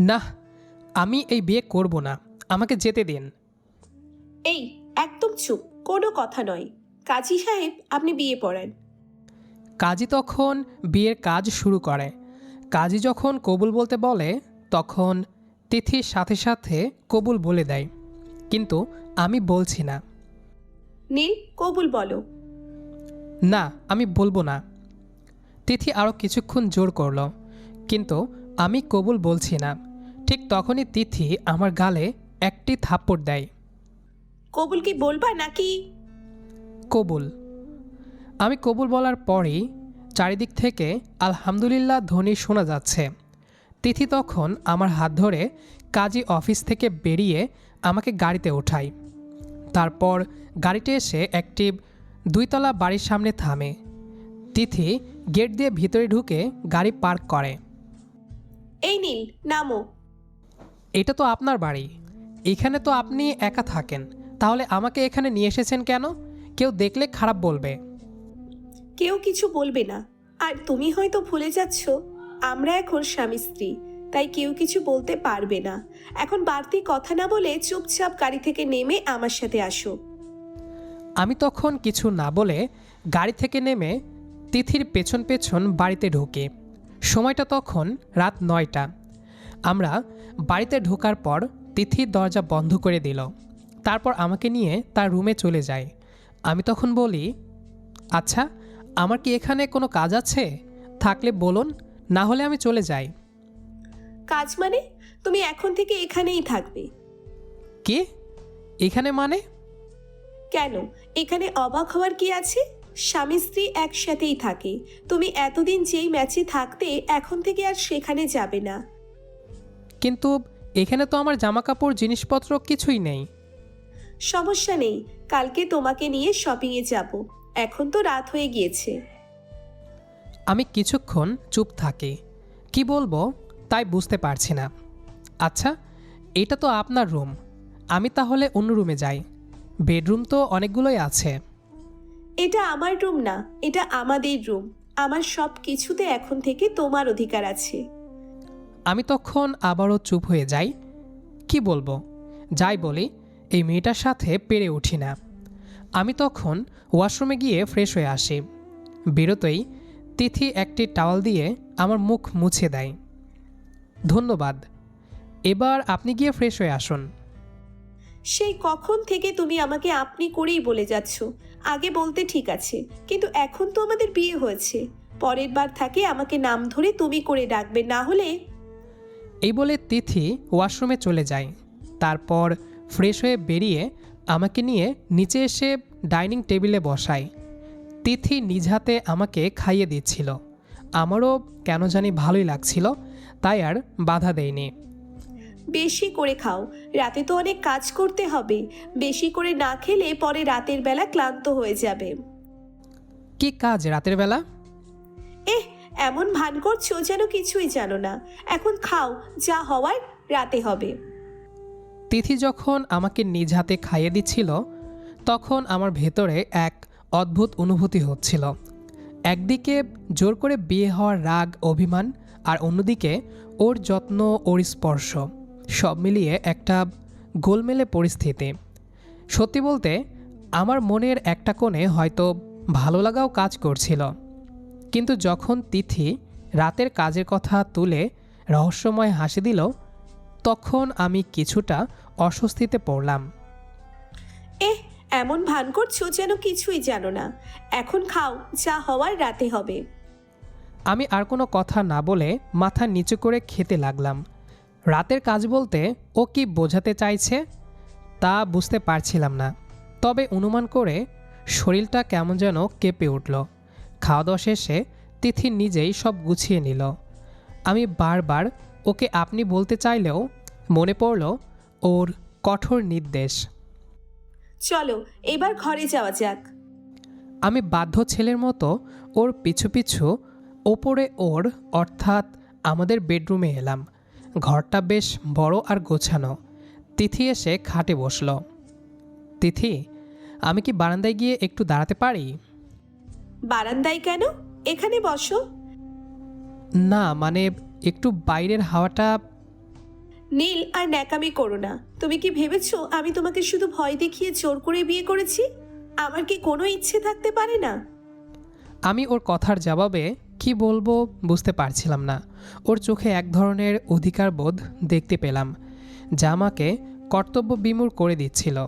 না আমি এই বিয়ে করব না আমাকে যেতে দিন। এই একদম চুপ কোনো কথা নয়। কাজী সাহেব আপনি বিয়ে পড়ান। কাজী তখন বিয়ের কাজ শুরু করে। কাজী যখন কবুল বলতে বলে তখন তিথির সাথে সাথে কবুল বলে দেয়। কিন্তু আমি বলছি না। নীল কবুল বলো। না আমি বলব না। তিথি আরও কিছুক্ষণ জোর করল। কিন্তু আমি কবুল বলছি না। ঠিক তখনই তিথি আমার গালে একটি থাপ্পড় দেয়। কবুল কি বলবা নাকি? কবুল। আমি কবুল বলার পরই চারিদিক থেকে আলহামদুলিল্লাহ ধ্বনি শোনা যাচ্ছে। তিথি তখন আমার হাত ধরে কাজী অফিস থেকে বেরিয়ে আমাকে গাড়িতে ওঠায়। তারপর গাড়িতে এসে একটি দুইতলা বাড়ির সামনে থামে। তিথি গেট দিয়ে ভিতরে ঢুকে গাড়ি পার্ক করে। এই নীল নামো। এটা তো আপনার বাড়ি। এখানে তো আপনি একা থাকেন। তাহলে আমাকে এখানে নিয়ে এসেছেন কেন? কেউ দেখলে খারাপ বলবে। কেউ কিছু বলবে না। আর তুমি হয়তো ভুলে যাচ্ছ আমরা এখন স্বামী স্ত্রী তাই কেউ কিছু বলতে পারবে না। এখন বাড়তি কথা না বলে চুপচাপ গাড়ি থেকে নেমে আমার সাথে আসো। আমি তখন কিছু না বলে গাড়ি থেকে নেমে তিথির পেছন পেছন বাড়িতে ঢুকি। সময়টা তখন রাত নয়টা। আমরা বাড়িতে ঢোকার পর তিথির দরজা বন্ধ করে দিল। তারপর আমাকে নিয়ে তার রুমে চলে যায়। আমি তখন বলি আচ্ছা আমার কি এখানে কোনো কাজ আছে? থাকলে বলুন না হলে আমি চলে যাই। কাজ মানে? তুমি এখন থেকে এখানেই থাকবে। কি? এখানে মানে? কেন? এখানে অবাক হওয়ার কি আছে? স্বামী স্ত্রী একসাথেই থাকে। তুমি এতদিন যেই ম্যাচে থাকতে এখন থেকে আর সেখানে যাবে না। কিন্তু এখানে তো আমার জামা কাপড় জিনিসপত্র কিছুই নেই। সমস্যা নেই কালকে তোমাকে নিয়ে শপিংয়ে যাব। এখন তো রাত হয়ে গিয়েছে। আমি কিছুক্ষণ চুপ থাকি। কি বলব? তাই বুঝতে পারছি না। আচ্ছা এটা তো আপনার রুম। আমি তাহলে অন্য রুমে যাই। বেডরুম তো অনেকগুলোই আছে। এটা আমার রুম না এটা আমাদের রুম। আমার সব কিছুতে এখন থেকে তোমার অধিকার আছে। আমি তখন আবারও চুপ হয়ে যাই। কি বলব? যাই বলি, এই মেয়েটার সাথে পেরে উঠি না। আমি তখন ওয়াশরুমে গিয়ে ফ্রেশ হয়ে আসি। বেরোতেই তিথি একটি টাওয়াল দিয়ে আমার মুখ মুছে দেয়। ধন্যবাদ। এবার আপনি গিয়ে ফ্রেশ হয়ে আসুন। সেই কখন থেকে তুমি আমাকে আপনি করেই বলে যাচ্ছ। আগে বলতে ঠিক আছে, কিন্তু এখন তো আমাদের বিয়ে হয়েছে। পরের বার থাকে আমাকে নাম ধরে তুমি করে ডাকবে, না হলে এই বলে তিথি ওয়াশরুমে চলে যায়। তারপর ফ্রেশ হয়ে বেরিয়ে আমাকে নিয়ে নিচে এসে ডাইনিং টেবিলে বসায়। তিথি নিজ হাতে আমাকে খাইয়ে দিচ্ছিল। আমারও কেন জানি ভালোই লাগছিল তাই আর বাধা দেয়নি। বেশি করে খাও রাতে তো অনেক কাজ করতে হবে। বেশি করে না খেলে পরে রাতের বেলা ক্লান্ত হয়ে যাবে। কি কাজ রাতের বেলা? এহ এমন ভান করছ যেন কিছুই জানো না। এখন খাও, যা হওয়ার রাতে হবে। তিথি যখন আমাকে নিজ হাতে খাইয়ে দিচ্ছিল, তখন আমার ভেতরে এক অদ্ভুত অনুভূতি হচ্ছিল। একদিকে জোর করে বিয়ে হওয়ার রাগ, অভিমান, আর অন্যদিকে ওর যত্ন, ওর স্পর্শ, সব মিলিয়ে একটা গোলমেলে পরিস্থিতি। সত্যি বলতে, আমার মনের একটা কোণে হয়তো ভালো লাগাও কাজ করছিল। কিন্তু যখন তিথি রাতের কাজের কথা তুলে রহস্যময় হাসি দিল তখন আমি কিছুটা অস্বস্তিতে পড়লাম। এহ এমন ভান করছ যেন কিছুই জানো না। এখন খাও যা হওয়ার রাতে হবে। আমি আর কোনো কথা না বলে মাথা নিচু করে খেতে লাগলাম। রাতের কাজ বলতে ও কি বোঝাতে চাইছে তা বুঝতে পারছিলাম না। তবে অনুমান করে শরীরটা কেমন যেন কেঁপে উঠল। খাওয়া দাওয়া শেষে তিথি নিজেই সব গুছিয়ে নিল। আমি বারবার ওকে আপনি বলতে চাইলেও মনে পড়ল ওর কঠোর নির্দেশ। চলো এবার ঘরে যাওয়া যাক। আমি বাধ্য ছেলের মতো ওর পিছু পিছু ওপরে ওর অর্থাৎ আমাদের বেডরুমে এলাম। ঘরটা বেশ বড় আর গোছানো। তিথি এসে খাটে বসল। তিথি আমি কি বারান্দায় গিয়ে একটু দাঁড়াতে পারি? বারান্দায় কেন? এখানে বসো। না মানে একটু বাইরের হাওয়াটা নীল আর ন্যাকামি করো না। তুমি কি ভেবেছো আমি তোমাকে শুধু ভয় দেখিয়ে জোর করে বিয়ে করেছি? আমার কি কোনো ইচ্ছে থাকতে পারে না? আমি ওর কথার জবাবে কি বলব বুঝতে পারছিলাম না। ওর চোখে এক ধরনের অধিকারবোধ দেখতে পেলাম যা আমাকে কর্তব্য বিমূর করে দিচ্ছিল।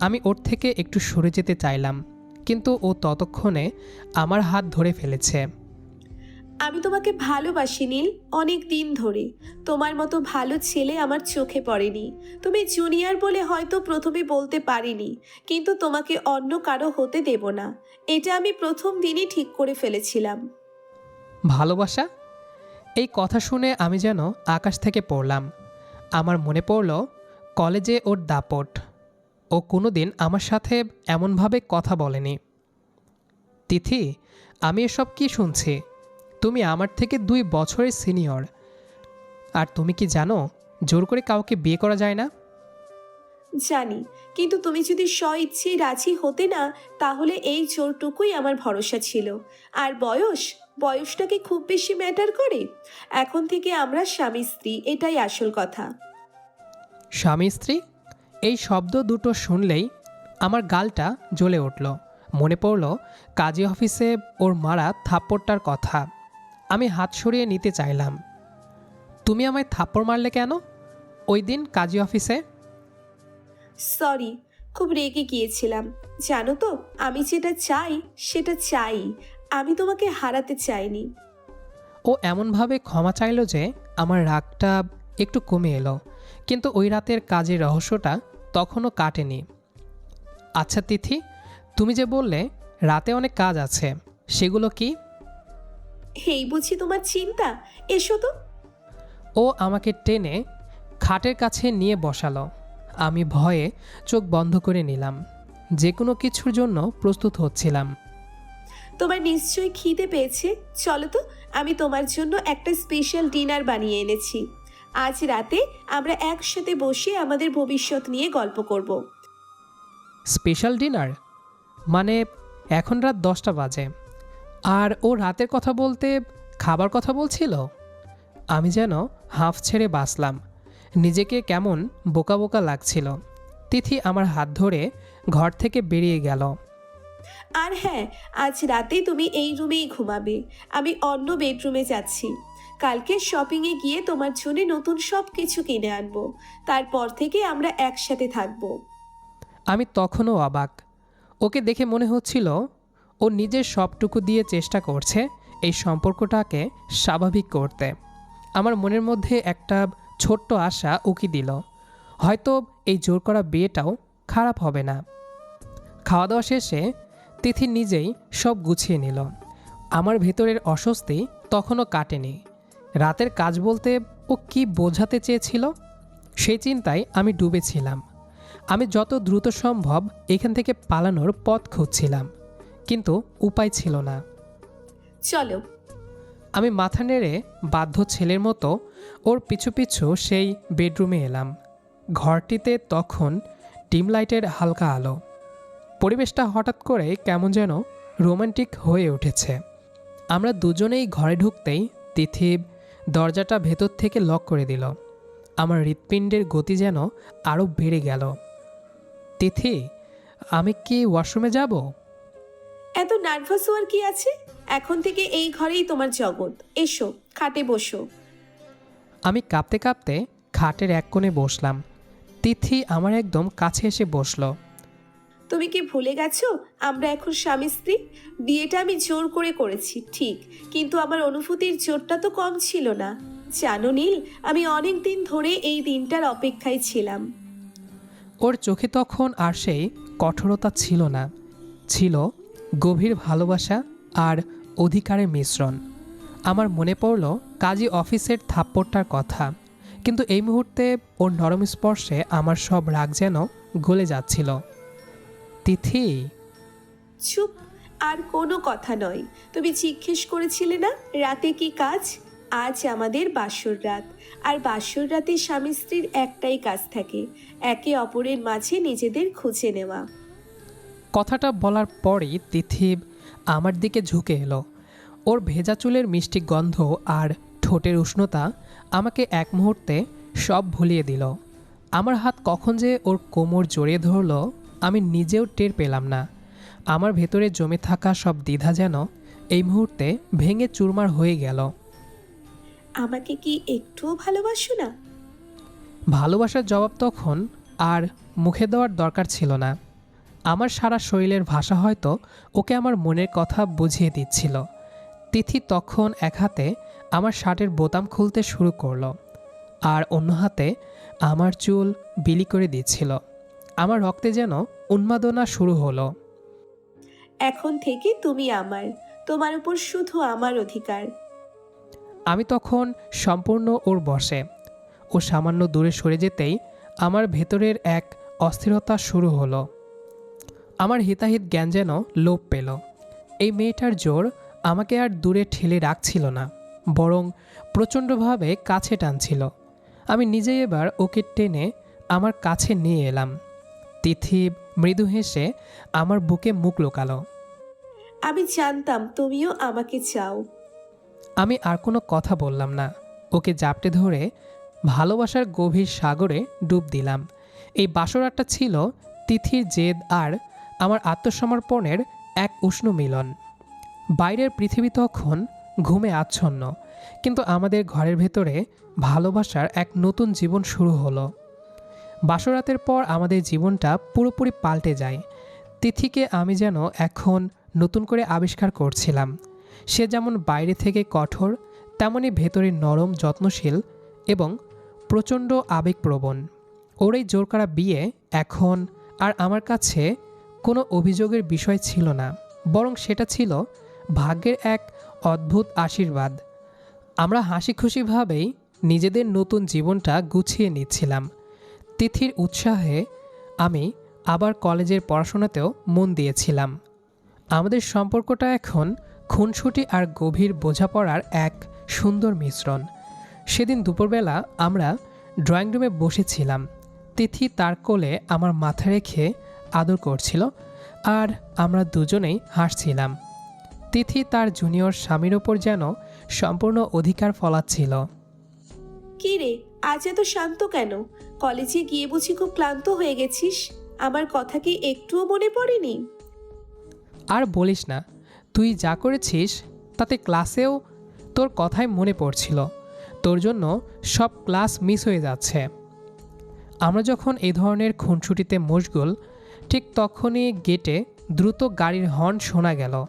আমি ওর থেকে একটু সরে যেতে চাইলাম। কিন্তু ও ততক্ষণে আমার হাত ধরে ফেলেছে। আমি তোমাকে ভালোবাসি নীল অনেক দিন ধরে। তোমার মতো ভালো ছেলে আমার চোখে পড়েনি। তুমি জুনিয়র বলে হয়তো প্রথমে বলতে পারিনি কিন্তু তোমাকে অন্য কারও হতে দেব না। এটা আমি প্রথম দিনই ঠিক করে ফেলেছিলাম। ভালোবাসা? এই কথা শুনে আমি যেন আকাশ থেকে পড়লাম। আমার মনে পড়ল কলেজে ওর দাপট। ও কোনোদিন আমার সাথে এমনভাবে কথা বলেনি। তিথি আমি এসব কি শুনছি? তুমি আমার থেকে দুই বছরের সিনিয়র। আর তুমি কি জানো জোর করে কাউকে বিয়ে করা যায় না? জানি কিন্তু তুমি যদি স্ব ইচ্ছেই রাজি হতে না তাহলে এই জোরটুকুই আমার ভরসা ছিল। আর বয়স? বয়সটা কি খুব বেশি ম্যাটার করে? এখন থেকে আমরা স্বামী স্ত্রী এটাই আসল কথা। স্বামী স্ত্রী এই শব্দ দুটো শুনলেই আমার গালটা জ্বলে উঠল। মনে পড়ল কাজী অফিসে ওর মারা থাপ্পড়টার কথা। আমি হাত সরিয়ে নিতে চাইলাম। তুমি আমায় থাপ্পড় মারলে কেন? ওই দিন কাজী অফিসে? সরি খুব রেগে গিয়েছিলাম। জানো তো আমি যেটা চাই সেটা চাই। আমি তোমাকে হারাতে চাইনি। ও এমনভাবে ক্ষমা চাইল যে আমার রাগটা একটু কমে এলো। কিন্তু ওই রাতের কাজের রহস্যটা তখনও কাটেনি। আচ্ছা তিথি তুমি যে বললে রাতে অনেক কাজ আছে সেগুলো কি? এই বুঝি তোমার চিন্তা এসো তো। ও আমাকে টেনে খাটের কাছে নিয়ে বসালো। আমি ভয়ে চোখ বন্ধ করে নিলাম। যে কোনো কিছুর জন্য প্রস্তুত হচ্ছিলাম। তোমার নিশ্চয়ই খিদে পেয়েছে। চলো তো আমি তোমার জন্য একটা স্পেশাল ডিনার বানিয়ে এনেছি। আজ রাতে আমরা একসাথে বসে আমাদের ভবিষ্যৎ নিয়ে গল্প করব। Special dinner? মানে এখন রাত দশটা বাজে। আর ও রাতের কথা বলতে খাবার কথা বলছিল? আমি যেন হাঁফ ছেড়ে বাসলাম নিজেকে কেমন বোকা বোকা লাগছিল। তিথি আমার হাত ধরে ঘর থেকে বেরিয়ে গেল। আর হ্যাঁ আজ রাতে তুমি এই রুমেই ঘুমাবে। আমি অন্য বেডরুমে যাচ্ছি। কালকে শপিংয়ে গিয়ে তোমার জন্য নতুন সব কিছু কিনে আনব। তারপর থেকে আমরা একসাথে থাকব। আমি তখনও অবাক। ওকে দেখে মনে হচ্ছিল, ও নিজের সবটুকু দিয়ে চেষ্টা করছে এই সম্পর্কটাকে স্বাভাবিক করতে। আমার মনের মধ্যে একটা ছোট্ট আশা উকি দিল, হয়তো এই জোর করা বিয়েটাও খারাপ হবে না। খাওয়া দাওয়া শেষে তিথি নিজেই সব গুছিয়ে নিল। আমার ভেতরের অস্বস্তি তখনও কাটেনি। রাতের কাজ বলতে ও কি বোঝাতে চেয়েছিল? সেই চিন্তায় আমি ডুবেছিলাম। আমি যত দ্রুত সম্ভব এখান থেকে পালানোর পথ খুঁজছিলাম কিন্তু উপায় ছিল না। চলো। আমি মাথা নেড়ে বাধ্য ছেলের মতো ওর পিছু পিছু সেই বেডরুমে এলাম। ঘরটিতে তখন ডিম লাইটের হালকা আলো। পরিবেশটা হঠাৎ করে কেমন যেন রোমান্টিক হয়ে উঠেছে। আমরা দুজনেই ঘরে ঢুকতেই তিথি দরজাটা ভেতর থেকে লক করে দিল। আমার হৃৎপিণ্ডের গতি যেন আরও বেড়ে গেল। তিথি আমি কি ওয়াশরুমে যাব? এত নার্ভাস হওয়ার কি আছে? এখন থেকে এই ঘরেই তোমার জগৎ। এসো খাটে বসো। আমি কাঁপতে কাঁপতে খাটের এক কোণে বসলাম। তিথি আমার একদম কাছে এসে বসল। তুমি কি ভুলে গেছো? আমরা এখন স্বামী স্ত্রী। বিয়েটা আমি জোর করে করেছি, ঠিক। কিন্তু আমার অনুভূতির জোরটা তো কম ছিল না। জানো নীল, আমি অনেক দিন ধরে এই দিনটার অপেক্ষায় ছিলাম। ওর চোখে তখন আর সেই কঠোরতা ছিল না। ছিল গভীর ভালোবাসা আর অধিকারের মিশ্রণ। আমার মনে পড়ল কাজী অফিসের থাপ্পড়টার কথা। কিন্তু এই মুহূর্তে ওর নরম স্পর্শে আমার সব রাগ যেন গলে যাচ্ছিল। তিথি? চুপ আর কোনো কথা নয়। তুমি জিজ্ঞেস করেছিলে না রাতে কি কাজ? আজ আমাদের বাসর রাত। আর বাসর রাতে স্বামী স্ত্রীর একটাই কাজ থাকে একে অপরের মাঝে নিজেদের খুঁজে নেওয়া। কথাটা বলার পরই তিথি আমার দিকে ঝুঁকে এলো। ওর ভেজা চুলের মিষ্টি গন্ধ আর ঠোঁটের উষ্ণতা আমাকে এক মুহূর্তে সব ভুলিয়ে দিল। আমার হাত কখন যে ওর কোমর জড়িয়ে ধরলো আমি নিজেও টের পেলাম না। আমার ভেতরে জমে থাকা সব দ্বিধা যেন এই মুহূর্তে ভেঙে চুরমার হয়ে গেল। আমাকে কি একটুও ভালোবাসো না? ভালোবাসার জবাব তখন আর মুখে দেওয়ার দরকার ছিল না। আমার সারা শরীরের ভাষা হয়তো ওকে আমার মনের কথা বুঝিয়ে দিচ্ছিল। তিথি তখন এক হাতে আমার শার্টের বোতাম খুলতে শুরু করল আর অন্য হাতে আমার চুল বিলি করে দিচ্ছিল। আমার রক্তে যেন উন্মাদনা শুরু হলো। এখন থেকে তুমি আমার তোমার উপর শুধু আমার অধিকার। আমি তখন সম্পূর্ণ ওর বসে। ও সামান্য দূরে সরে যেতেই আমার ভেতরের এক অস্থিরতা শুরু হলো। আমার হিতাহিত জ্ঞান যেন লোপ পেল। এই মেয়েটার জোর আমাকে আর দূরে ঠেলে রাখছিল না বরং প্রচণ্ডভাবে কাছে টানছিল। আমি নিজেই এবার ওকে টেনে আমার কাছে নিয়ে এলাম। তিথি মৃদু হেসে আমার বুকে মুখ লোকালো। আমি জানতাম তুমিও আমাকে চাও। আমি আর কোনো কথা বললাম না। ওকে জাপটে ধরে ভালোবাসার গভীর সাগরে ডুব দিলাম। এই বাসরাটা ছিল তিথির জেদ আর আমার আত্মসমর্পণের এক উষ্ণ মিলন। বাইরের পৃথিবী তখন ঘুমে আচ্ছন্ন কিন্তু আমাদের ঘরের ভেতরে ভালোবাসার এক নতুন জীবন শুরু হলো। বাসরাতের পর আমাদের জীবনটা পুরোপুরি পাল্টে যায়। তিথিকে আমি যেন এখন নতুন করে আবিষ্কার করছিলাম। সে যেমন বাইরে থেকে কঠোর, তেমনি ভেতরে নরম, যত্নশীল এবং প্রচণ্ড আবেগপ্রবণ। ওর এই জোর করা বিয়ে এখন আর আমার কাছে কোনো অভিযোগের বিষয় ছিল না, বরং সেটা ছিল ভাগ্যের এক অদ্ভুত আশীর্বাদ। আমরা হাসি খুশিভাবেই নিজেদের নতুন জীবনটা গুছিয়ে নিচ্ছিলাম। তিথির উৎসাহে আমি আবার কলেজের পড়াশোনাতেও মন দিয়েছিলাম। আমাদের সম্পর্কটা এখন খুনসুটি আর গভীর বোঝাপড়ার এক সুন্দর মিশ্রণ। সেদিন দুপুরবেলা আমরা ড্রয়িং রুমে বসেছিলাম। তিথি তার কোলে আমার মাথা রেখে আদর করছিল আর আমরা দুজনেই হাসছিলাম। তিথি তার জুনিয়র স্বামীর ওপর যেন সম্পূর্ণ অধিকার ফলাচ্ছিল। কি রে, আজ এত শান্ত কেন? কলেজে গিয়ে বুঝি খুব ক্লান্ত হয়ে গেছিস? আমার কথা কি একটুও মনে পড়েনি? আর বলিস না, তুই যা করেছিস তাতে ক্লাসেও তোর কথাই মনে পড়ছিল। তোর জন্য সব ক্লাস মিস হয়ে যাচ্ছে। আমরা যখন এই ধরনের খুনসুটিতে মশগুল, ঠিক তখনই গেটে দ্রুত গাড়ির হর্ন শোনা গেল।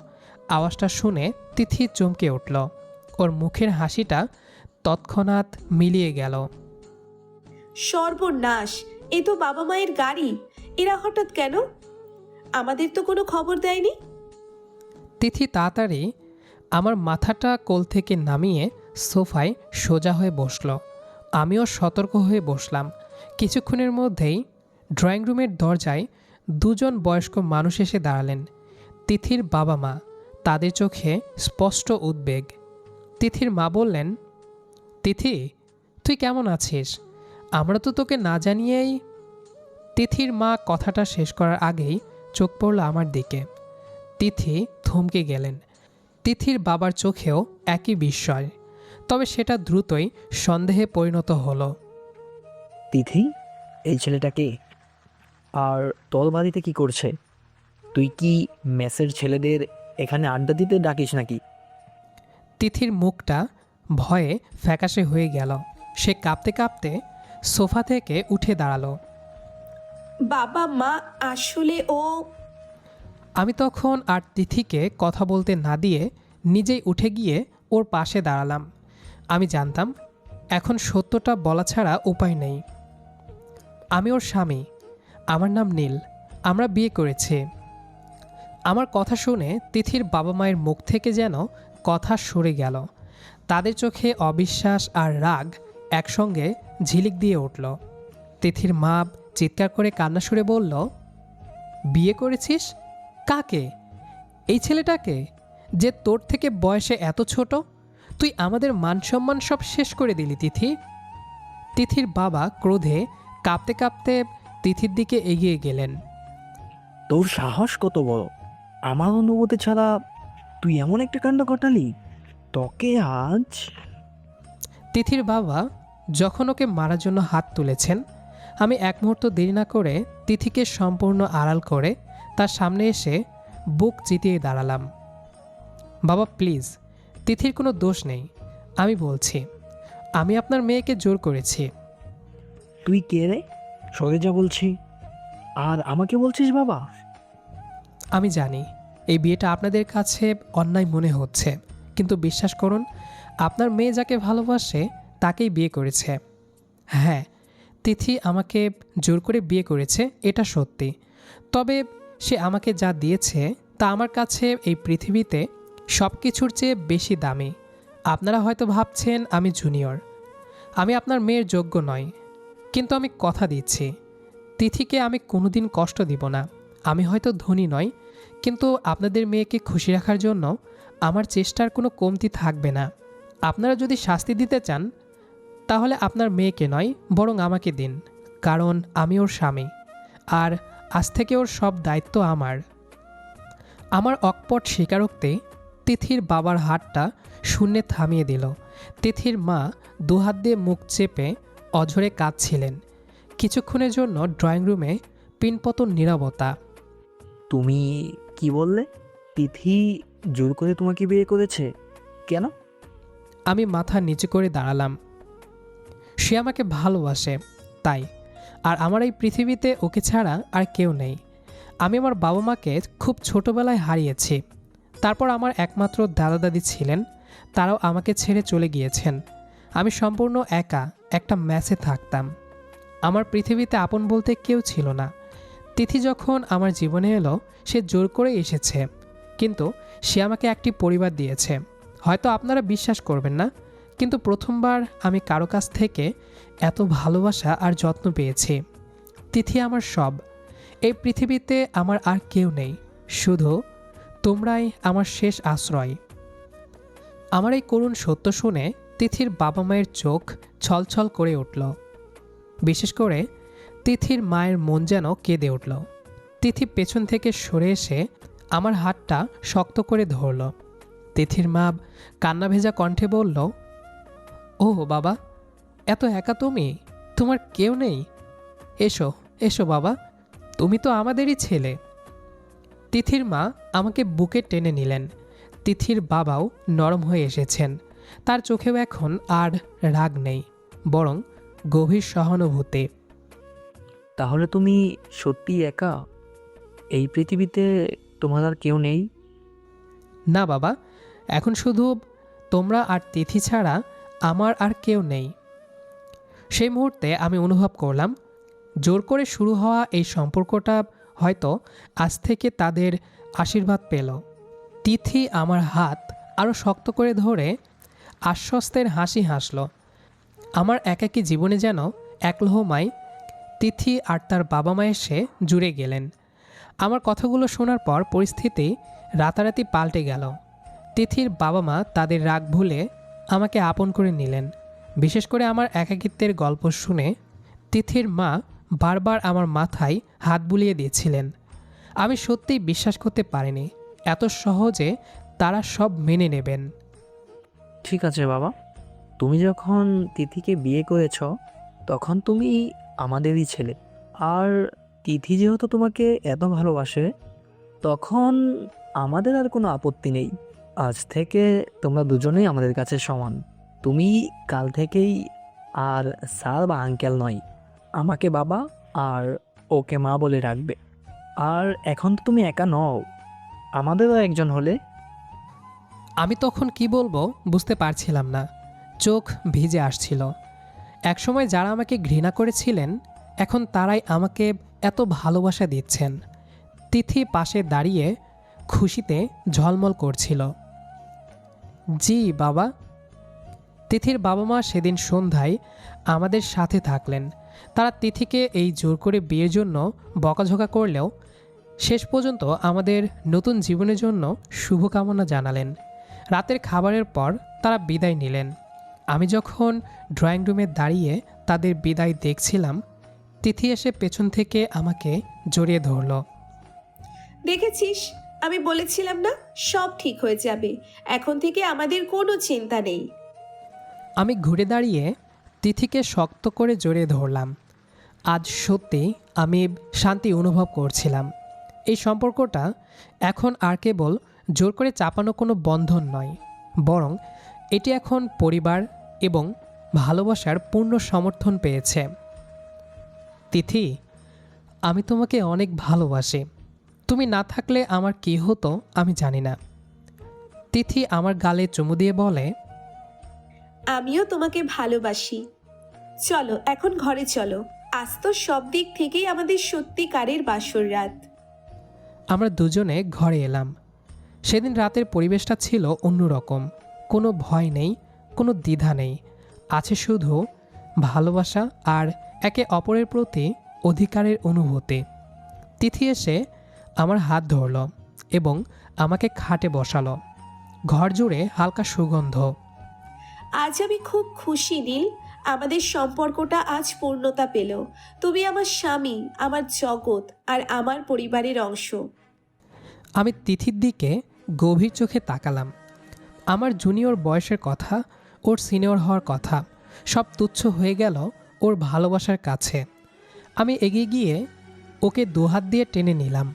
আওয়াজটা শুনে তিথি চমকে উঠল। ওর মুখের হাসিটা তৎক্ষণাৎ মিলিয়ে গেল। সর্বনাশ! এ তো বাবা মায়ের গাড়ি। এরা হঠাৎ কেন? আমাদের তো কোনো খবর দেয়নি। তিথি তাড়াতাড়ি আমার মাথাটা কোল থেকে নামিয়ে সোফায় সোজা হয়ে বসল। আমিও সতর্ক হয়ে বসলাম। কিছুক্ষণের মধ্যেই ড্রয়িং রুমের দরজায় দুজন বয়স্ক মানুষ এসে দাঁড়ালেন। তিথির বাবা মা তাদের চোখে স্পষ্ট উদ্বেগ। তিথির মা বললেন তিথি তুই কেমন আছিস? আমরা তো তোকে না জানিয়েই তিথির মা কথাটা শেষ করার আগেই চোখ পড়ল আমার দিকে। তিথি থমকে গেলেন। তিথির বাবার চোখেও একই বিস্ময় তবে সেটা দ্রুতই সন্দেহে পরিণত হলো। তিথি এই ছেলেটা কে? আর তোর বাড়িতে কি করছে? তুই কি মেসের ছেলেদের এখানে আড্ডা দিতে ডাকিস নাকি? তিথির মুখটা ভয়ে ফ্যাকাশে হয়ে গেল। সে কাঁপতে কাঁপতে সোফা থেকে উঠে দাঁড়াল। বাবা মা আসলে ও আমি তখন আর তিথিকে কথা বলতে না দিয়ে নিজেই উঠে গিয়ে ওর পাশে দাঁড়ালাম। আমি জানতাম এখন সত্যটা বলা ছাড়া উপায় নেই। আমি ওর স্বামী। আমার নাম নীল। আমরা বিয়ে করেছি। আমার কথা শুনে তিথির বাবা মায়ের মুখ থেকে যেন কথা সরে গেল। তাদের চোখে অবিশ্বাস আর রাগ একসঙ্গে ঝিলিক দিয়ে উঠল। তিথির মা চিৎকার করে কান্না সুরে বলল, বিয়ে করেছিস? কাকে? এই ছেলেটাকে? যে তোর থেকে বয়সে এত ছোট? তুই আমাদের মান সম্মান সব শেষ করে দিলি, তিথি। তিথির বাবা ক্রোধে কাঁপতে কাঁপতে তিথির দিকে এগিয়ে গেলেন। তোর সাহস কত বড়? আমার অনুভূতি ছাড়া তুই এমন একটা কাণ্ড ঘটালি? তোকে আজ? তিথির বাবা যখন ওকে মারার জন্য হাত তুলেছেন আমি এক মুহূর্ত দেরি না করে তিথিকে সম্পূর্ণ আড়াল করে তার সামনে এসে বুক জিতিয়ে দাঁড়ালাম। বাবা প্লিজ তিথির কোনো দোষ নেই আমি বলছি আমি আপনার মেয়েকে জোর করেছি। তুই কে রে? সরে যা বলছি। আর আমাকে বলছিস বাবা? আমি জানি এই বিয়েটা আপনাদের কাছে অন্যায় মনে হচ্ছে। কিন্তু বিশ্বাস করুন, আপনার মেয়ে যাকে ভালোবাসে, তাকেই বিয়ে করেছে। হ্যাঁ তিথি আমাকে জোর করে বিয়ে করেছে, এটা সত্যি। তবে সে আমাকে যা দিয়েছে, তা আমার কাছে এই পৃথিবীতে সব কিছুর চেয়ে বেশি দামি। আপনারা হয়তো ভাবছেন আমি জুনিয়র আমি আপনার মেয়ের যোগ্য নয় কিন্তু আমি কথা দিচ্ছি। তিথিকে আমি কোনোদিন কষ্ট দিব না। আমি হয়তো ধনী নই, কিন্তু আপনাদের মেয়েকে খুশি রাখার জন্য আমার চেষ্টার কোনো কমতি থাকবে না। আপনারা যদি শাস্তি দিতে চান, তাহলে আপনার মেয়েকে নয়, বরং আমাকে দিন, কারণ আমি ওর স্বামী, আর আজ থেকে ওর সব দায়িত্ব আমার। আমার অকপট স্বীকারোক্তে তিথির বাবার হাতটা শূন্যে থামিয়ে দিল। তিথির মা দুহাত দিয়ে মুখ চেপে অঝরে কাঁদছিলেন। কিছুক্ষণের জন্য ড্রয়িং রুমে পিনপতন নীরবতা। তুমি কি বললে? তিথি জোর করে তোমাকে বিয়ে করেছে? কেন? আমি মাথা নিচু করে দাঁড়ালাম। সে আমাকে ভালোবাসে, তাই। আর আমার এই পৃথিবীতে ওকে ছাড়া আর কেউ নেই। আমি আমার বাবা মাকে খুব ছোটোবেলায় হারিয়েছি। তারপর আমার একমাত্র দাদা দাদি ছিলেন। তারাও আমাকে ছেড়ে চলে গিয়েছেন। আমি সম্পূর্ণ একা, একটা ম্যাচে থাকতাম। আমার পৃথিবীতে আপন বলতে কেউ ছিল না। তিথি যখন আমার জীবনে এলো, সে জোর করে এসেছে। কিন্তু সে আমাকে একটি পরিবার দিয়েছে। হয়তো আপনারা বিশ্বাস করবেন না, কিন্তু প্রথমবার আমি কারও কাছ থেকে এত ভালোবাসা আর যত্ন পেয়েছি। তিথি আমার সব। এই পৃথিবীতে আমার আর কেউ নেই। শুধু তোমরাই আমার শেষ আশ্রয়। আমার এই করুণ সত্য শুনে তিথির বাবা মায়ের চোখ ছলছল করে উঠল। বিশেষ করে তিথির মায়ের মন যেন কেঁদে উঠল। তিথি পেছন থেকে সরে এসে আমার হাতটা শক্ত করে ধরল। তিথির মা কান্না ভেজা কণ্ঠে বলল ও বাবা, এত একা তুমি? তোমার কেউ নেই? এসো এসো বাবা, তুমি তো আমাদেরই ছেলে। তিথির মা আমাকে বুকে টেনে নিলেন। তিথির বাবাও নরম হয়ে এসেছেন। তার চোখেও এখন আর রাগ নেই, বরং গভীর সহানুভূতি। তাহলে তুমি সত্যি একা? এই পৃথিবীতে তোমার আর কেউ নেই? না বাবা, এখন শুধু তোমরা আর তিথি ছাড়া আমার আর কেউ নেই। সেই মুহূর্তে আমি অনুভব করলাম, জোর করে শুরু হওয়া এই সম্পর্কটা হয়তো আজ থেকে তাদের আশীর্বাদ পেল। তিথি আমার হাত আরও শক্ত করে ধরে আশ্বস্তের হাসি হাসল। আমার একাকী জীবনে যেন একলহমায় তিথি আর তার বাবা মা এসে জুড়ে গেলেন। আমার কথাগুলো শোনার পর পরিস্থিতি রাতারাতি পাল্টে গেল। তিথির বাবা মা তাদের রাগ ভুলে আমাকে আপন করে নিলেন। বিশেষ করে আমার একাকিত্বের গল্প শুনে তিথির মা বারবার আমার মাথায় হাত বুলিয়ে দিয়েছিলেন। আমি সত্যিই বিশ্বাস করতে পারিনি, এত সহজে তারা সব মেনে নেবেন। ঠিক আছে বাবা, তুমি যখন তিথিকে বিয়ে করেছ, তখন তুমি আমাদেরই ছেলে। আর তিথি যেহেতু তোমাকে এত ভালোবাসে, তখন আমাদের আর কোনো আপত্তি নেই। আজ থেকে তোমরা দুজনেই আমাদের কাছে সমান। তুমি কাল থেকেই আর স্যার বা আঙ্কেল নয়, আমাকে বাবা আর ওকে মা বলে রাখবে। আর এখন তো তুমি একা নও, আমাদেরও একজন হলে। আমি তখন কি বলব বুঝতে পারছিলাম না, চোখ ভিজে আসছিল। একসময় যারা আমাকে ঘৃণা করেছিলেন, এখন তারাই আমাকে এত ভালোবাসা দিচ্ছেন। তিথি পাশে দাঁড়িয়ে খুশিতে ঝলমল করছিল। জি, বাবা। তিথির বাবা মা সেদিন সন্ধ্যায় আমাদের সাথে থাকলেন। তারা তিথিকে এই জোর করে বিয়ের জন্য বকাঝকা করলেও শেষ পর্যন্ত আমাদের নতুন জীবনের জন্য শুভকামনা জানালেন। রাতের খাবারের পর তারা বিদায় নিলেন। আমি যখন ড্রয়িং রুমে দাঁড়িয়ে তাদের বিদায় দেখছিলাম তিথি এসে পেছন থেকে আমাকে জড়িয়ে ধরল। দেখেছিস? আমি বলেছিলাম না সব ঠিক হয়ে যাবে। এখন থেকে আমাদের কোনো চিন্তা নেই। আমি ঘুরে দাঁড়িয়ে তিথিকে শক্ত করে জড়িয়ে ধরলাম। আজ সত্যি আমি শান্তি অনুভব করছিলাম। এই সম্পর্কটা এখন আর কেবল জোর করে চাপানো কোনো বন্ধন নয় বরং এটি এখন পরিবার এবং ভালোবাসার পূর্ণ সমর্থন পেয়েছে। তিথি আমি তোমাকে অনেক ভালোবাসি। তুমি না থাকলে আমার কী হতো আমি জানি না। তিথি আমার গালে চুমু দিয়ে বলে আমিও তোমাকে ভালোবাসি। চলো এখন ঘরে চলো। আজ তো সব দিক থেকেই আমাদের সত্যিকারের বাসর রাত। আমরা দুজনে ঘরে এলাম। সেদিন রাতের পরিবেশটা ছিল অন্যরকম। কোনো ভয় নেই কোনো দ্বিধা নেই। আছে শুধু ভালোবাসা আর একে অপরের প্রতি অধিকারের অনুভূতি। তিথি এসে আমার হাত ধরল এবং আমাকে খাটে বসালো। ঘর জুড়ে হালকা সুগন্ধ। আজ আমি খুব খুশি নীল। আমাদের সম্পর্কটা আজ পূর্ণতা পেল। তুমি আমার স্বামী আমার জগৎ আর আমার পরিবারের অংশ। আমি তিথির দিকে গভীর চোখে তাকালাম। আমার জুনিয়র বয়সের কথা ওর সিনিয়র হওয়ার কথা। সব তুচ্ছ হয়ে গেল ওর ভালোবাসার কাছে। আমি এগিয়ে গিয়ে ওকে দুহাত দিয়ে টেনে নিলাম।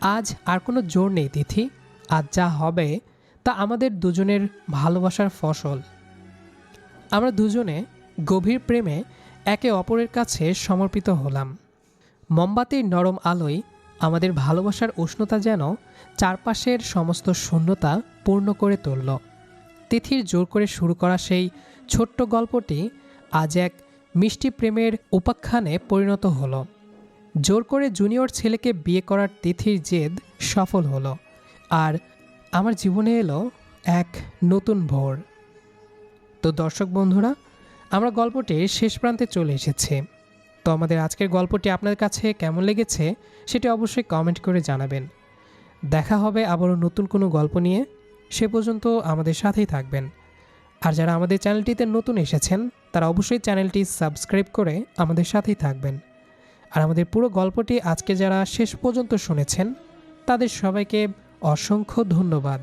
আজ আর কোনো জোর নেই, তিথি। আজ যা হবে তা আমাদের দুজনের ভালোবাসার ফসল। আমরা দুজনে গভীর প্রেমে একে অপরের কাছে সমর্পিত হলাম। মোমবাতির নরম আলোয় আমাদের ভালোবাসার উষ্ণতা যেন চারপাশের সমস্ত শূন্যতা পূর্ণ করে তুলল। তিথির জোর করে শুরু করা সেই ছোট্ট গল্পটি আজ এক মিষ্টি প্রেমের উপাখ্যানে পরিণত হলো। জোর করে জুনিয়র ছেলেকে বিয়ে করার তিথির জেদ সফল হলো আর আমার জীবনে এলো এক নতুন ভোর। তো দর্শক বন্ধুরা, আমরা গল্পটির শেষ প্রান্তে চলে এসেছি। তো আমাদের আজকের গল্পটি আপনার কাছে কেমন লেগেছে সেটি অবশ্যই কমেন্ট করে জানাবেন। দেখা হবে আবারও নতুন কোনো গল্প নিয়ে। সে পর্যন্ত আমাদের সাথেই থাকবেন। আর যারা আমাদের চ্যানেলটিতে নতুন এসেছেন, তারা অবশ্যই চ্যানেলটি সাবস্ক্রাইব করে আমাদের সাথেই থাকবেন। আর আমাদের পুরো গল্পটি আজকে যারা শেষ পর্যন্ত শুনেছেন, তাদের সবাইকে অসংখ্য ধন্যবাদ।